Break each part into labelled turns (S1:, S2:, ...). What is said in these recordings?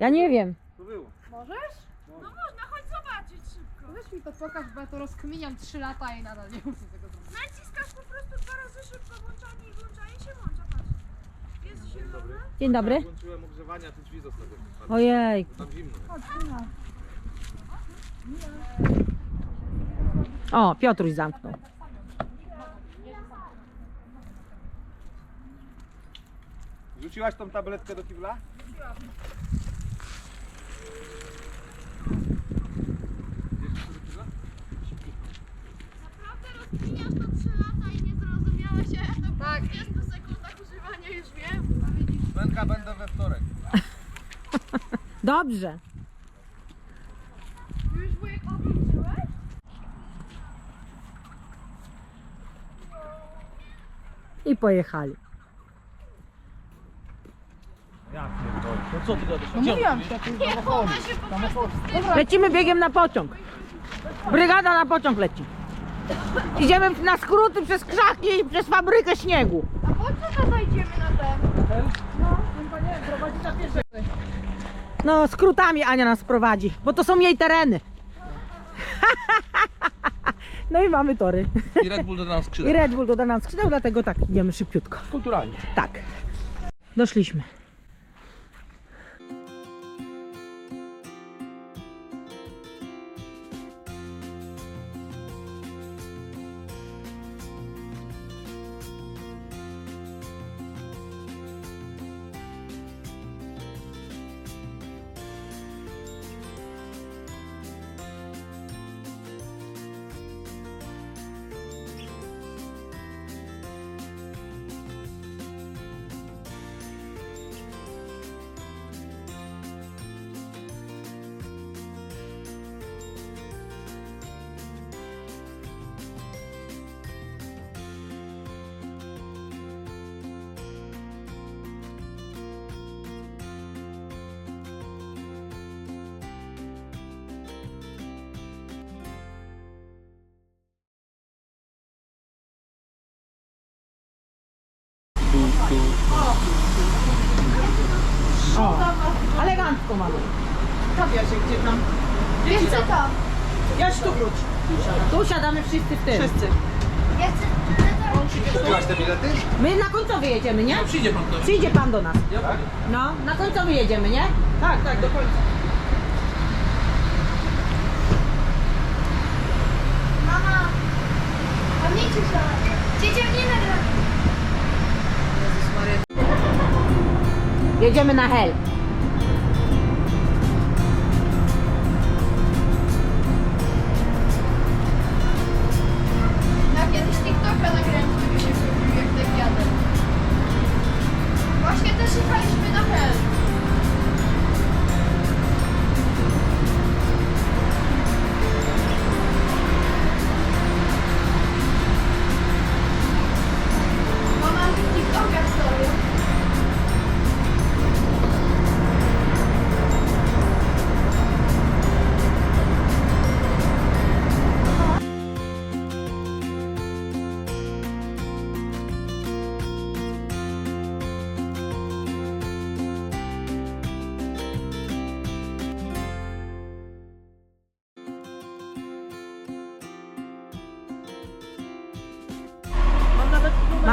S1: Ja nie wiem.
S2: To było.
S3: Możesz?
S4: No można, chodź zobaczyć szybko.
S3: Weź mi to pokaż, bo ja to rozkminiam 3 lata i nadal nie muszę tego zrobić.
S4: Naciskasz po prostu dwa razy szybko włączanie i włączanie się włącza, patrz. Jest zielone.
S1: Dzień dobry.
S2: Włączyłem ogrzewanie, a ty drzwi zostawiłem.
S1: Ojej.
S2: Tam zimno.
S1: O, Piotruś zamknął.
S2: Rzuciłaś tą tabletkę do kibla?
S4: Naprawdę rozkminiasz to 3 lata i nie zrozumiałeś, a ja to po
S3: Tak.
S4: 20 sekundach używania już wiem.
S2: Bęka będę we wtorek.
S1: Dobrze.
S4: Już wujek obliczyłeś?
S1: I pojechali.
S2: Ja pierdolę. No co ty gadasz?
S3: No mówiłam ci o tym.
S4: Nie, chowa się po prostu wstyd.
S1: Lecimy biegiem na pociąg. Brygada na pociąg leci. Idziemy na skróty przez krzaki i przez fabrykę śniegu.
S4: A po co to zajdziemy na ten?
S1: No, skrótami Ania nas prowadzi, bo to są jej tereny. No i mamy tory.
S2: I Red Bull do nas
S1: I
S2: skrzydeł.
S1: Red Bull doda nam skrzydeł, dlatego tak idziemy szybciutko.
S2: Kulturalnie.
S1: Tak. Doszliśmy. O, elegancko mamy. Stawia się gdzie tam.
S4: Wiesz co to?
S1: Jaś tu wróć. Tu siadamy wszyscy w tym. Wszyscy.
S4: Ja chcę...
S2: Kupiłaś te bilety?
S1: My na końcowy jedziemy, nie?
S2: Przyjdzie pan do
S1: Przyjdzie pan do nas.
S2: Tak?
S1: No, na końcowy jedziemy, nie?
S2: Tak, tak, do końca.
S4: Mama, ci to. Dzieciak nie nagra.
S1: Jedziemy na hel.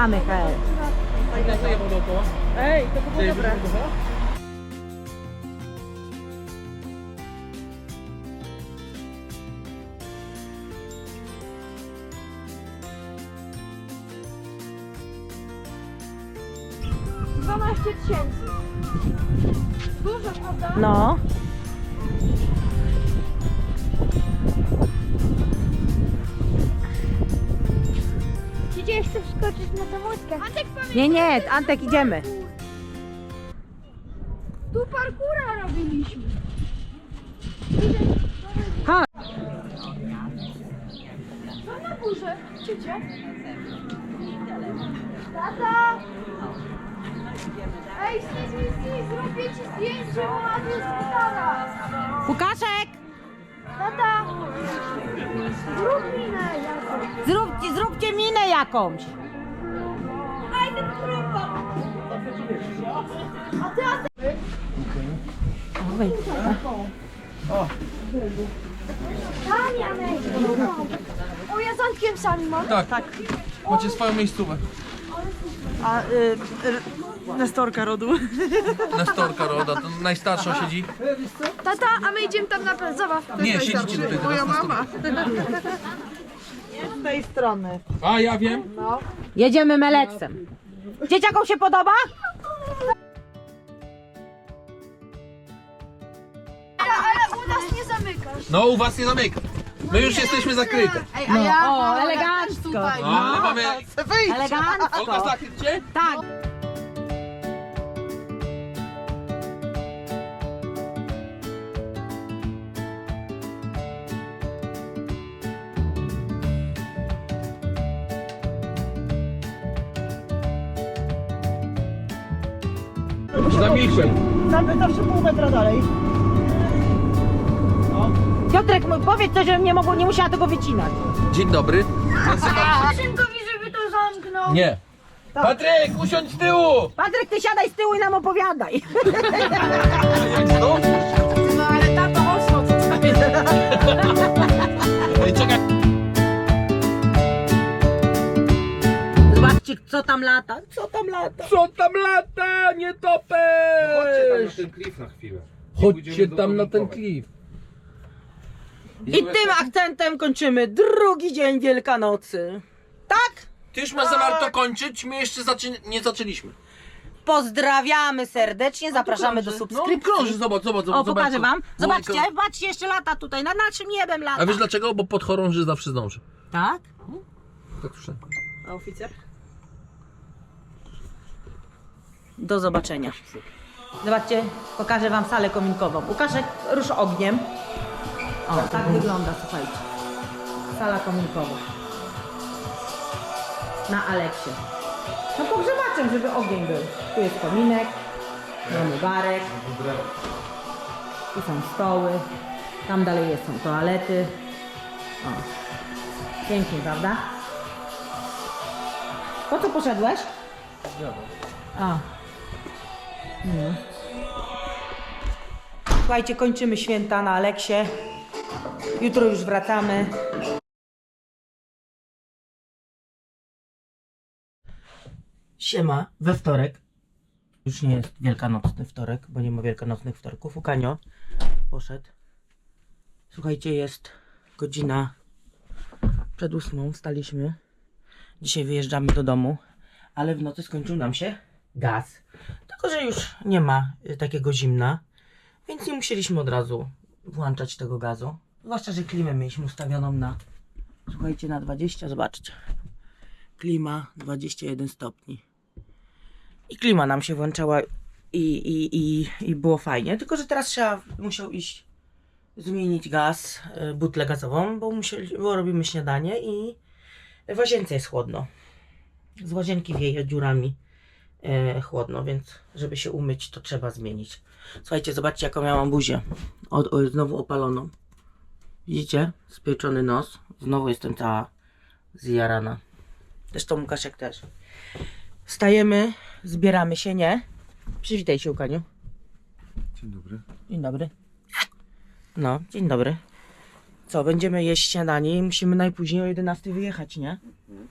S1: Mamy hel.
S2: Ej, to było dobre.
S4: tysięcy. Dużo, prawda?
S1: No. Nie, nie, Antek, idziemy.
S4: Tu parkura robiliśmy.
S1: Chodź.
S4: Co na górze? Ciecie? Tata! Ej, snis, snis, zrobię ci zdjęcie, bo adres szpitala.
S1: Łukaszek,
S4: Tata! Zrób minę jakąś.
S1: zróbcie, zróbcie minę jakąś.
S4: Aj, ten krępa! A ty, a ty...
S1: wejdź.
S4: Tam Janek! O, ja z Antkiem sami mam.
S2: Tak. Macie swoją miejscówę.
S5: A y, y, Nestorka rodu.
S2: Nestorka Roda, to najstarsza siedzi.
S4: Tata, a my idziemy tam na plac zabaw.
S2: Nie, siedzicie tutaj teraz. na stole.
S5: Z tej strony.
S2: A, ja wiem.
S1: Jedziemy Meleksem. Dzieciakom się podoba?
S4: Ale, ale u nas nie zamykasz.
S2: No, u was nie zamyka. My już jesteśmy zakryte.
S3: Ej, a ja
S1: o,
S3: mam
S1: elegancko.
S3: tutaj.
S2: No, ale mamy...
S1: Elegancko.
S2: Oka zakrycie?
S1: Tak.
S2: Zamilkłem.
S5: Tam zawsze pół metra dalej.
S1: Piotrek, mój, powiedz coś, żebym nie, mogło, nie musiała tego wycinać.
S2: Dzień dobry. Nazywam się...
S4: Szynkowi, żeby to zamknął.
S2: Nie. Patryk, usiądź z tyłu!
S1: Patryk, ty siadaj z tyłu i nam opowiadaj.
S2: No,
S3: No ale tato osło, co tutaj?
S2: Czekaj.
S1: Co tam lata. Co tam lata?
S2: Co tam lata, nie topesz!
S6: ten klif na chwilę.
S2: Chodźcie tam na ten klif.
S1: I tym akcentem kończymy drugi dzień Wielkanocy. Tak?
S2: Ty już masz zamiar to kończyć, my jeszcze zaczę... nie zaczęliśmy.
S1: Pozdrawiamy serdecznie, zapraszamy do
S2: No
S1: subskrypcji.
S2: krąży, zobacz, zobacz, zobacz.
S1: O, pokażę
S2: zobacz.
S1: wam. Zobaczcie, patrzcie, jeszcze lata tutaj, nad naszym niebem lata.
S2: A wiesz dlaczego? Bo pod chorąży zawsze zdąży.
S1: Tak?
S2: Tak słyszałem.
S5: A oficer?
S1: Do zobaczenia. Zobaczcie, pokażę wam salę kominkową. Łukaszek, rusz ogniem. O, tak wygląda, słuchajcie. Sala kominkowa. Na Aleksie. No pogrzebaczem, żeby ogień był. Tu jest kominek, mamy barek. Tu są stoły. Tam dalej jest, są toalety. O. Pięknie, prawda? Po co poszedłeś? A. No. Słuchajcie, kończymy święta na Aleksie. Jutro już wracamy. Siema, we wtorek. Już nie jest wielkanocny wtorek, bo nie ma wielkanocnych wtorków. Ukanio poszedł. Słuchajcie, jest godzina przed ósmą. Wstaliśmy. Dzisiaj wyjeżdżamy do domu, ale w nocy skończył nam się gaz. Tylko, że już nie ma y, takiego zimna, więc nie musieliśmy od razu włączać tego gazu. Zwłaszcza, że klimę mieliśmy ustawioną na, słuchajcie, na 20, zobaczcie. Klima 21 stopni. I klima nam się włączała i, i, i, i było fajnie. Tylko, że teraz trzeba, musiał iść zmienić gaz, y, butlę gazową, bo, musieli, bo robimy śniadanie i w łazience jest chłodno. Z łazienki wieje dziurami chłodno, więc żeby się umyć, to trzeba zmienić. Słuchajcie, zobaczcie, jaką miałam buzię. O, o, znowu opaloną. Widzicie? Spieczony nos. Znowu jestem cała zjarana. Zresztą Łukaszek też. Wstajemy, zbieramy się, nie? Przywitaj się, Łukaniu.
S6: Dzień dobry.
S1: Dzień dobry. No, dzień dobry. Co, będziemy jeść śniadanie i musimy najpóźniej o 11 wyjechać, nie?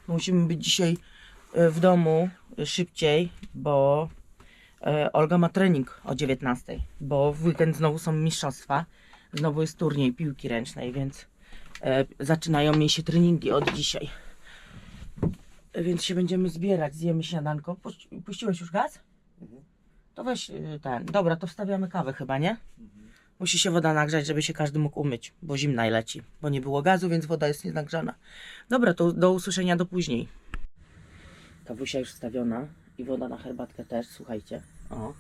S1: Musimy być dzisiaj e, w domu szybciej, bo e, Olga ma trening o 19, bo w weekend znowu są mistrzostwa, znowu jest turniej piłki ręcznej, więc e, zaczynają jej się treningi od dzisiaj. Więc się będziemy zbierać, zjemy śniadanko. Puści- Puściłeś już gaz? To weź y, ten. Dobra, to wstawiamy kawę chyba, nie? Musi się woda nagrzać, żeby się każdy mógł umyć, bo zimna i leci. Bo nie było gazu, więc woda jest nienagrzana. Dobra, to do usłyszenia do później. Kawusia już wstawiona i woda na herbatkę też, słuchajcie. O.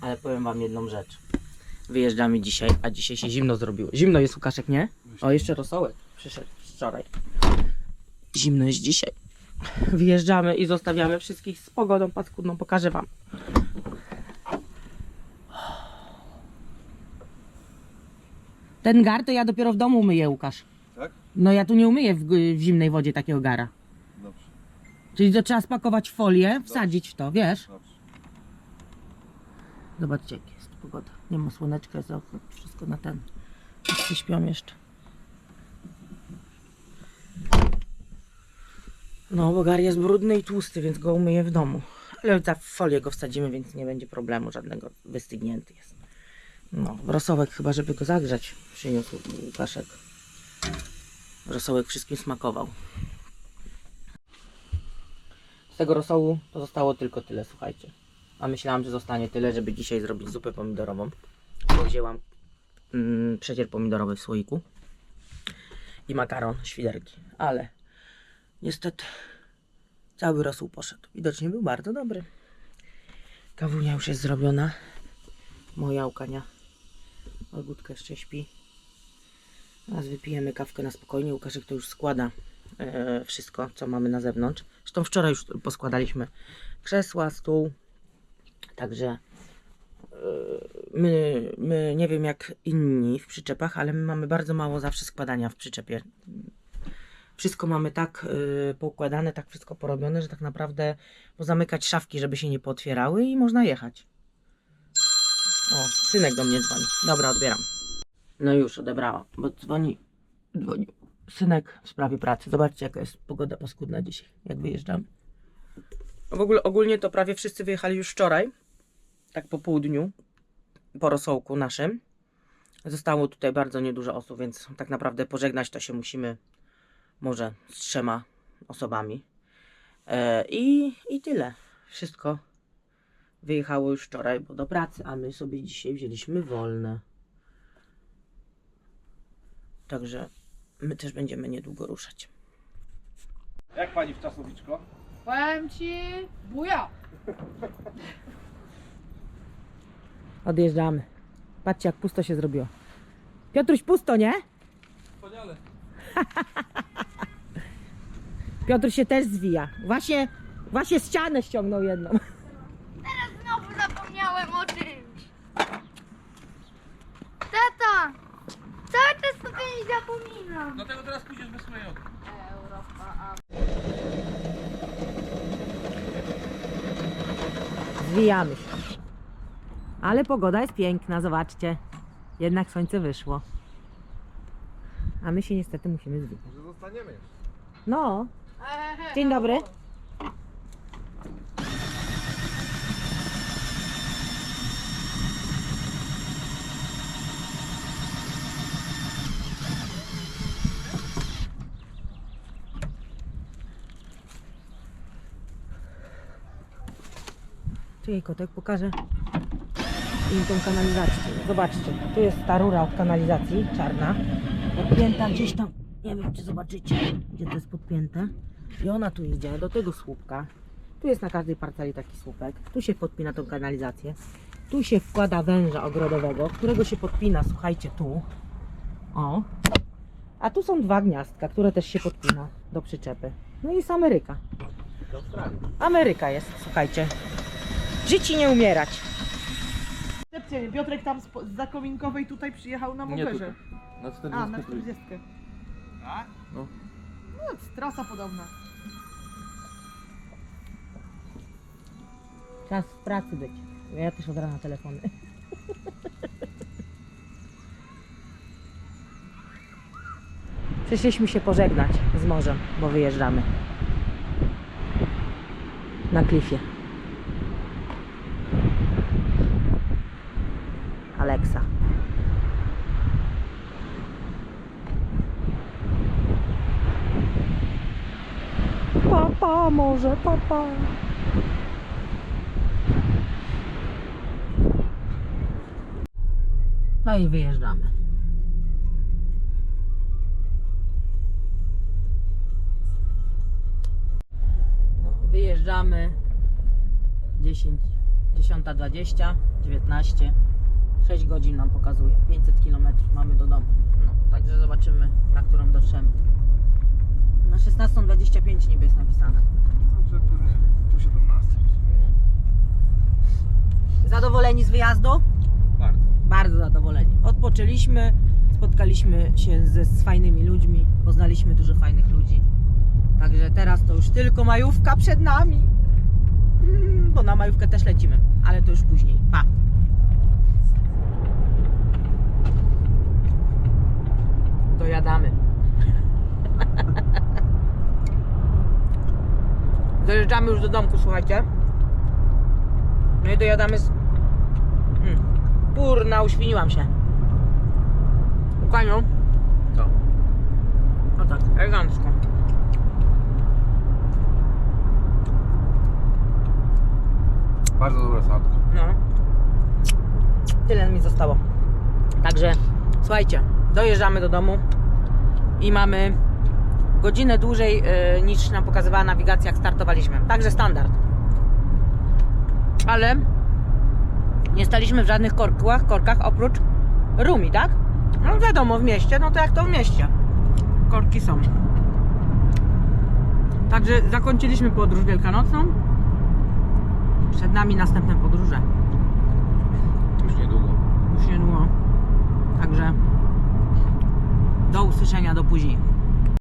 S1: Ale powiem wam jedną rzecz. Wyjeżdżamy dzisiaj, a dzisiaj się zimno zrobiło. Zimno jest Łukaszek, nie? O, jeszcze rosołek przyszedł wczoraj. Zimno jest dzisiaj. Wyjeżdżamy i zostawiamy wszystkich z pogodą paskudną. Pokażę wam. Ten gar to ja dopiero w domu myję, Łukasz.
S6: Tak?
S1: No ja tu nie umyję w, w zimnej wodzie takiego gara. Czyli to trzeba spakować folię, wsadzić w to, wiesz? Zobaczcie, jak jest pogoda. Nie ma słoneczka, jest okno, wszystko na ten. Wszyscy śpią jeszcze. No, bo gar jest brudny i tłusty, więc go umyję w domu. Ale za folię go wsadzimy, więc nie będzie problemu żadnego. Wystygnięty jest. No, rosołek chyba, żeby go zagrzać, przyniósł Łukaszek. Rosołek wszystkim smakował. Z tego rosołu pozostało tylko tyle, słuchajcie. A myślałam, że zostanie tyle, żeby dzisiaj zrobić zupę pomidorową. Bo wzięłam mm, przecier pomidorowy w słoiku i makaron, świderki. Ale niestety cały rosół poszedł. Widocznie był bardzo dobry. Kawunia już jest zrobiona. Moja łkania. Olgutka jeszcze śpi. Teraz wypijemy kawkę na spokojnie. Łukaszek to już składa e, wszystko, co mamy na zewnątrz. Zresztą wczoraj już poskładaliśmy krzesła, stół. Także e, my, my nie wiem jak inni w przyczepach, ale my mamy bardzo mało zawsze składania w przyczepie. Wszystko mamy tak y, poukładane, tak wszystko porobione, że tak naprawdę pozamykać szafki, żeby się nie pootwierały i można jechać. O, synek do mnie dzwoni. Dobra, odbieram. No już odebrała, bo dzwoni, dzwoni synek w sprawie pracy. Zobaczcie, jaka jest pogoda paskudna dzisiaj, jak wyjeżdżam. W ogóle ogólnie to prawie wszyscy wyjechali już wczoraj, tak po południu, po rosołku naszym. Zostało tutaj bardzo niedużo osób, więc tak naprawdę pożegnać to się musimy może z trzema osobami. E, i, I tyle. Wszystko wyjechało już wczoraj, bo do pracy, a my sobie dzisiaj wzięliśmy wolne. Także my też będziemy niedługo ruszać.
S2: Jak pani w czasowiczko?
S3: Powiem ci, buja.
S1: Odjeżdżamy. Patrzcie, jak pusto się zrobiło. Piotruś, pusto, nie?
S2: Wspaniale.
S1: Piotruś się też zwija. Właśnie, właśnie ścianę ściągnął jedną.
S4: Znowu zapomniałem o czymś. Tata! Cały nie zapominam.
S2: Dlatego teraz pójdziesz bez swojej oka.
S1: Zwijamy się. Ale pogoda jest piękna, zobaczcie. Jednak słońce wyszło. A my się niestety musimy zwijać.
S6: Może zostaniemy jeszcze.
S1: No. Dzień dobry. Tu jej kotek pokażę im tą kanalizację. Zobaczcie, tu jest ta rura od kanalizacji, czarna, podpięta gdzieś tam, nie wiem czy zobaczycie, gdzie to jest podpięte. I ona tu idzie do tego słupka. Tu jest na każdej parceli taki słupek. Tu się podpina tą kanalizację. Tu się wkłada węża ogrodowego, którego się podpina, słuchajcie, tu. O. A tu są dwa gniazdka, które też się podpina do przyczepy. No i jest Ameryka. Ameryka jest, słuchajcie. Żyć i nie umierać.
S5: Recepcja, Piotrek tam z, z Zakominkowej tutaj przyjechał na Mogerze.
S6: Na 40
S5: A, na 40.
S2: Tak?
S5: No, jest trasa podobna.
S1: Czas w pracy być. Ja też od rana telefony. Przyszliśmy się pożegnać z morzem, bo wyjeżdżamy. Na klifie. Papa, może, papa. No i wyjeżdżamy. No, wyjeżdżamy 10, 10.20, 19, 6 godzin nam pokazuje, 500 km mamy do domu. No, także zobaczymy, na którą dotrzemy. 16.25 niby jest napisane.
S6: Także po 17.
S1: Zadowoleni z wyjazdu?
S6: Bardzo.
S1: Bardzo zadowoleni. Odpoczęliśmy, spotkaliśmy się ze, z fajnymi ludźmi, poznaliśmy dużo fajnych ludzi. Także teraz to już tylko majówka przed nami. Mm, bo na majówkę też lecimy, ale to już później. Pa! Dojadamy. Już do domku, słuchajcie. No i dojadamy z... Mm. Kurna, uświniłam się. Łukaniu.
S6: Co?
S1: O tak, elegancko.
S6: Bardzo dobra sałatka.
S1: No. Tyle mi zostało. Także słuchajcie, dojeżdżamy do domu i mamy godzinę dłużej y, niż nam pokazywała nawigacja, jak startowaliśmy. Także standard. Ale nie staliśmy w żadnych korkach, korkach oprócz Rumi, tak? No wiadomo, w mieście, no to jak to w mieście. Korki są. Także zakończyliśmy podróż wielkanocną. Przed nami następne podróże.
S6: Już niedługo.
S1: Już niedługo. Także do usłyszenia, do później.